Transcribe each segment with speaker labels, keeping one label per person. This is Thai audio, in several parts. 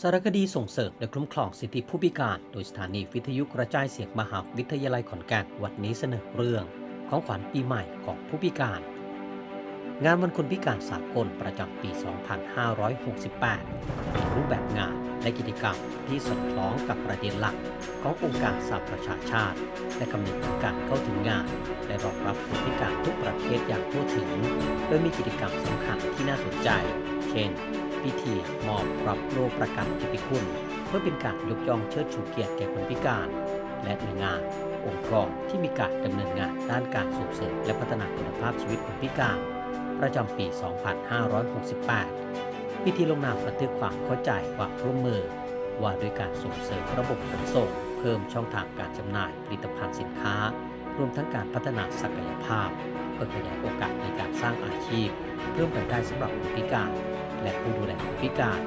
Speaker 1: สารคดีส่งเสริมและคุ้มครองสิทธิผู้พิการ โดยสถานีวิทยุกระจายเสียงมหาวิทยาลัยขอนแก่นวันนี้เสนอเรื่อง ของขวัญปีใหม่ของผู้พิการ งานวันคนพิการสากลประจำปี 2568มีรูปแบบงานและกิจกรรมที่สอดคล้องกับประเด็นหลัก ขององค์การสหประชาชาติ และกำหนดการเข้าถึงงาน และรองรับคนพิการทุกประเภทอย่างทั่วถึง โดยมีกิจกรรมสำคัญที่น่าสนใจ เช่น พิธีมอบปรับโลกประกันกิติคุณ เพื่อเป็นการยกย่องเชิดชูเกียรติแก่คนพิการ และหน่วยงานองค์กรที่มีการดำเนินงานด้านการส่งเสริมและพัฒนาคุณภาพชีวิตคนพิการ ประจำปี 2568 พิธีลงนามบันทึกความเข้าใจความร่วมมือ ว่าด้วยการส่งเสริมระบบขนส่ง เพิ่มช่องทางการจำหน่ายผลิตภัณฑ์สินค้า รวมทั้งการพัฒนาศักยภาพเพื่อขยายโอกาสในการสร้างอาชีพ เพิ่มรายได้สำหรับคนพิการ และผู้ดูแลคนพิการ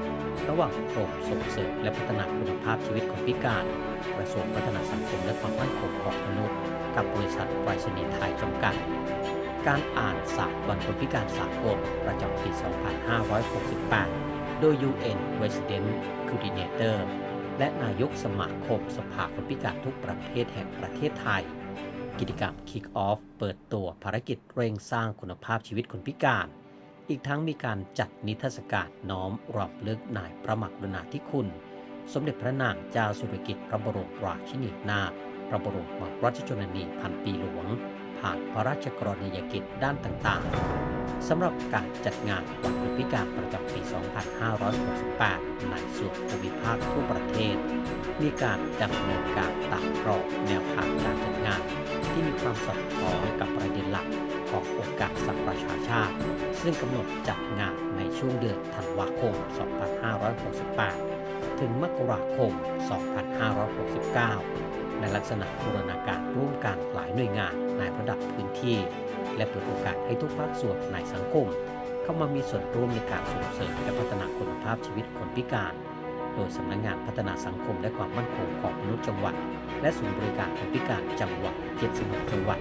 Speaker 1: ระหว่างกรมส่งเสริมและพัฒนาคุณภาพชีวิตคนพิการกระทรวงพัฒนาสังคมและความมั่นคงของมนุษย์ กับบริษัทไปรษณีย์ไทยจำกัด การอ่านศาสตร์วันคนพิการสากลประจำปี 2568 โดย UN Resident Coordinator และนายกสมาคมสภาคนพิการทุกประเภทแห่งประเทศไทย กิจกรรม Kick Off เปิดตัวภารกิจเร่งสร้างคุณภาพชีวิตคนพิการ อีกทั้งมีการจัดนิทรรศการน้อมรำลึกนายพระมหากรุณาธิคุณ สมเด็จพระนางเจ้าสุริกิติ์พระบรมราชินีนาถพระบรมราชชนนีพันปีหลวง ผ่านพระราชกรณียกิจด้านต่างๆสำหรับการจัดงานวันคนพิการประจำปี 2568 ในส่วนภูมิภาคทั่วประเทศ มีการดำเนินการตามกรอบแนวทางการจัดงาน ที่มีความสอดคล้องกับประเด็นหลัก ขององค์การสหประชาชาติ ซึ่งกำหนดจัดงานในช่วงเดือนธันวาคม 2568 ถึงมกราคม 2569 ในลักษณะบูรณาการร่วมกันหลายหน่วยงานในระดับพื้นที่ และเปิดโอกาสให้ทุกภาคส่วนในสังคม เข้ามามีส่วนร่วมในการส่งเสริมและพัฒนาคุณภาพชีวิตคนพิการโดยสำนักงานพัฒนาสังคมและความมั่นคงของมนุษย์จังหวัด และศูนย์บริการคนพิการจังหวัด 76 จังหวัด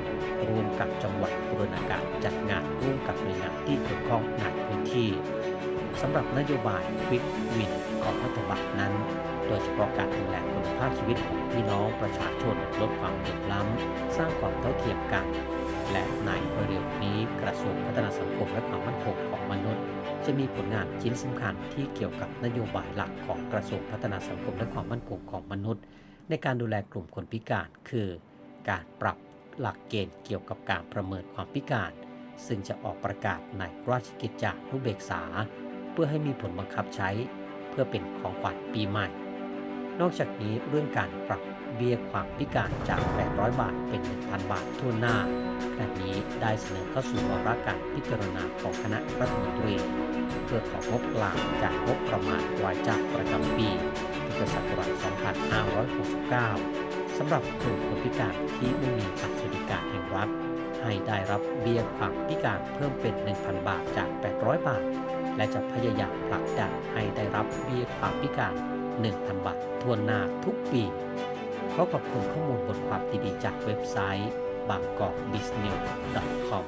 Speaker 1: รวมกับจังหวัดบูรณาการจัดงานร่วมกับหน่วยงานที่เกี่ยวข้องในพื้นที่สำหรับนโยบาย Quick Win ของรัฐบาลนั้น โดยเฉพาะการดูแลคุณภาพชีวิตของพี่น้องประชาชนลดความเหลื่อมล้ำ สร้างความเท่าเทียมกัน และในเร็วนี้กระทรวงพัฒนาสังคมและความมั่นคงของมนุษย์ จะมีผลงานชิ้นสำคัญที่เกี่ยวกับนโยบายหลักของกระทรวงพัฒนาสังคมและความมั่นคงของมนุษย์ ในการดูแลกลุ่มคนพิการคือ การปรับ หลักเกณฑ์เกี่ยวกับการประเมินความพิการ ซึ่งจะออกประกาศในราชกิจจานุเบกษา เพื่อให้มีผลบังคับใช้ เพื่อเป็นของขวัญปีใหม่ นอกจากนี้เรื่องการปรับเบี้ยความพิการจาก 800 บาทเป็น 1,000 บาททั่วหน้าขณะนี้ได้เสนอเข้าสู่วาระการพิจารณาของคณะรัฐมนตรี เพื่อของบกลางจากงบประมาณรายจ่ายประจำปีพุทธศักราช2569 สำหรับกลุ่มคนพิการที่ไม่มีบัตรสวัสดิการแห่งรัฐให้ได้รับเบี้ยความพิการเพิ่มเป็น 1,000 บาทจาก 800 บาท และจะพยายามผลักดันให้ได้รับเบี้ยความพิการ 1,000 บาททั่วหน้าทุกปีขอขอบคุณข้อมูลบทความดีๆจากเว็บไซต์บางกอก business com